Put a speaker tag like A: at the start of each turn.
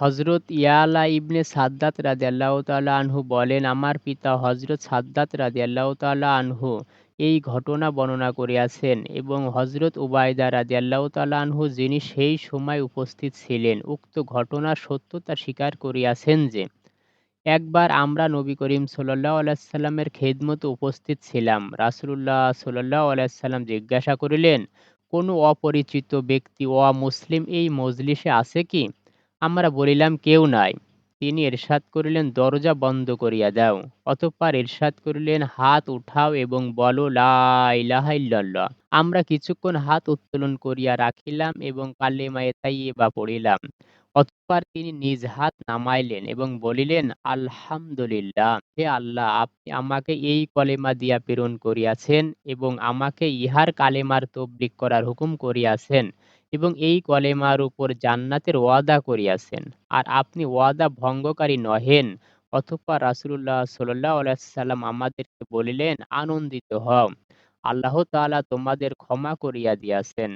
A: হযরত ইয়ালা ইবনে সাদ্দাত রাদিয়াল্লাহু তাআলা আনহু বলেন, আমার পিতা হজরত সাদ্দাত রাদিয়াল্লাহু তাআলা আনহু এই ঘটনা বর্ণনা করিয়াছেন এবং হযরত উবায়দা রাদিয়াল্লাহু তাআলা আনহু যিনি সেই সময় উপস্থিত ছিলেন উক্ত ঘটনার সত্যতা স্বীকার করিয়াছেন যে, একবার আমরা নবী করিম সাল্লাল্লাহু আলাইহি ওয়াসাল্লামের খেদমতে উপস্থিত ছিলাম। রাসূলুল্লাহ সাল্লাল্লাহু আলাইহি ওয়াসাল্লাম জিজ্ঞাসা করিলেন, কোনো অপরিচিত ব্যক্তি অমুসলিম এই মজলিসে আছে কি? আমরা বলিলাম, কেউ নাই। তিনি এরশাদ করিলেন, দরজা বন্ধ করিয়া দাও। অতঃপর এরশাদ করিলেন, হাত উঠাও এবং বলো লা ইলাহা ইল্লাল্লাহ। আমরা কিছুক্ষণ হাত উত্তোলন করিয়া রাখিলাম এবং কালেমায়ে বা পড়িলাম। অতঃপর তিনি নিজ হাত নামাইলেন এবং বলিলেন, আলহামদুলিল্লাহ, হে আল্লাহ, আপনি আমাকে এই কলেমা দিয়া প্রেরণ করিয়াছেন এবং আমাকে ইহার কালেমার তবলীগ করার হুকুম করিয়াছেন এবং এই কলেমার উপর জান্নাতের ওয়াদা করিয়াছেন, আর আপনি ওয়াদা ভঙ্গকারী নহেন। সাল্লাল্লাহু আলাইহি ওয়াসাল্লাম আমাদেরকে বলিলেন, আনন্দিত হও, আল্লাহ তাআলা তোমাদের ক্ষমা করিয়া দিয়াছেন।